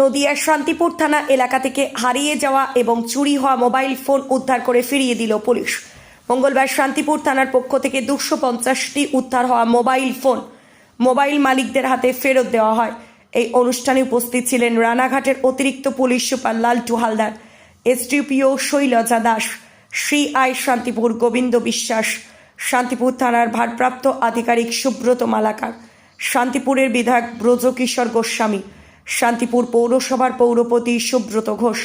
নদিয়ার শান্তিপুর থানা এলাকা থেকে হারিয়ে যাওয়া এবং চুরি হওয়া মোবাইল ফোন উদ্ধার করে ফিরিয়ে দিল পুলিশ। মঙ্গলবার শান্তিপুর থানার পক্ষ থেকে দুশো পঞ্চাশটি উদ্ধার হওয়া মোবাইল ফোন মোবাইল মালিকদের হাতে ফেরত দেওয়া হয়। এই অনুষ্ঠানে উপস্থিত ছিলেন রানাঘাটের অতিরিক্ত police super Laltu Haldar, SDPO Shailaja Das Shri I Shantipur Gobinda Biswas, Shantipur থানার ভারপ্রাপ্ত আধিকারিক সুব্রত মালাকার, শান্তিপুরের বিধায়ক ব্রজকিশোর গোস্বামী শান্তিপুর পৌরসভার পৌরপতি সুব্রত ঘোষ,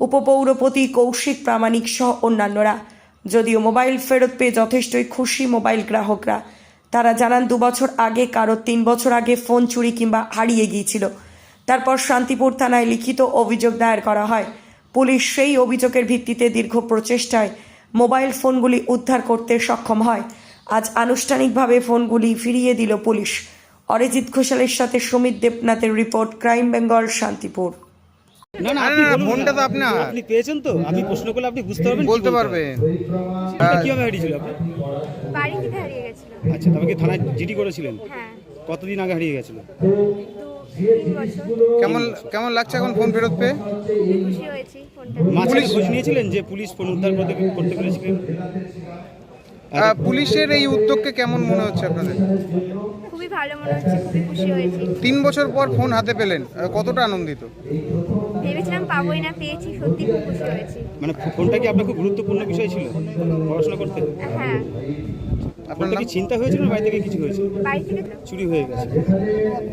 উপপৌরপতি কৌশিক প্রামাণিক সহ অন্যান্যরা। যদিও মোবাইল ফেরত পেয়ে যথেষ্টই খুশি মোবাইল গ্রাহকরা, তারা জানান দু বছর আগে কারও তিন বছর আগে ফোন চুরি কিংবা হারিয়ে গিয়েছিল। তারপর শান্তিপুর থানায় লিখিত অভিযোগ দায়ের করা হয়। পুলিশ সেই অভিযোগের ভিত্তিতে দীর্ঘ প্রচেষ্টায় মোবাইল ফোনগুলি উদ্ধার করতে সক্ষম হয়। আজ আনুষ্ঠানিকভাবে ফোনগুলি ফিরিয়ে দিল পুলিশ। অরিজিৎ ঘোষালের সাথে সুমিত দেবনাথের রিপোর্ট ক্রাইম বেঙ্গল শান্তিপুর। না না আপনি ফোনটা তো আপনার। আপনি পেয়েছেন তো? আপনি প্রশ্ন করলে আপনি বুঝতে পারবেন বলতে। পারবে। ফোনটা কীভাবে হারিয়েছিল আপনার? বাড়ি থেকে হারিয়ে গেছিল? আচ্ছা তবে কি থানায় জিডি করেছিলেন? হ্যাঁ। কতদিন আগে হারিয়ে গেছিল? কেমন কেমন লাগছে এখন ফোন ফেরত পেয়ে? মাঝখানে খোঁজ নিয়েছিলেন যে পুলিশ ফোন উদ্ধার করতে করতে পেরেছিলেন পুলিশের এই উদ্যোগকে কেমন মনে হচ্ছে আপনাদের? খুবই ভালো মনে হচ্ছে খুবই খুশি হয়েছি। তিন বছর পর ফোন হাতে পেলেন কতটা আনন্দিত? ভেবেছিলাম পাবোই না পেয়েছি সত্যি খুব খুশি হয়েছি। মানে ফোনটা কি আপনার খুব গুরুত্বপূর্ণ বিষয় ছিল পড়াশোনা করতে? হ্যাঁ। আপনার কি চিন্তা হয়েছিল না বাড়ি থেকে কিছু হয়েছে? চুরি হয়ে গেছে।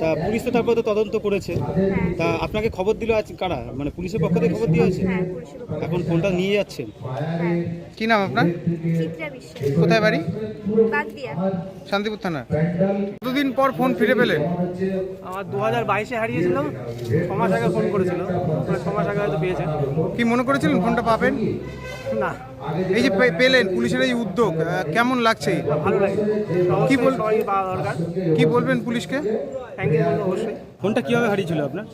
তা পুলিশ তো তারপর তো তদন্ত করেছে। হ্যাঁ। তা আপনাকে খবর দিল আজ কারা? মানে পুলিশের পক্ষ থেকে খবর দিয়ে হয়েছে হ্যাঁ এখন ফোনটা নিয়ে যাচ্ছেন। হ্যাঁ। কি নাম আপনার? কোথায় বাড়ি? শান্তিপুর থানা। কতদিন পর ফোন ফিরে পেলেন? আমার দু হাজার বাইশে হারিয়েছিল ছ মাস আগে ফোন করেছিল। মানে ছ মাস আগে হয়তো পেয়েছেন কি মনে করেছিলেন ফোনটা পাবেন? না। এই যে পে- পেলেন পুলিশের এই উদ্যোগ কেমন লাগছে? ভালো লাগে। কি বল- কি বলবেন পুলিশকে? থ্যাংক ইউ অবশ্যই। ফোনটা কীভাবে হারিয়েছিল আপনার?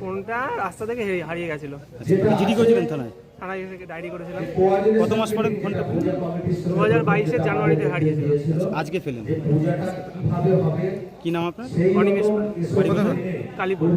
ফোনটা রাস্তা থেকে হারিয়ে- গেছিল। জিডি করেছিলেন থানায়? থানায় ডায়েরি করেছিলাম। কত মাস পরে ফোনটা? দু হাজার বাইশের জানুয়ারিতে হারিয়েছিল। আজকে ফেলেন। কি নাম আপনার? অনিমেষ? কালীপুর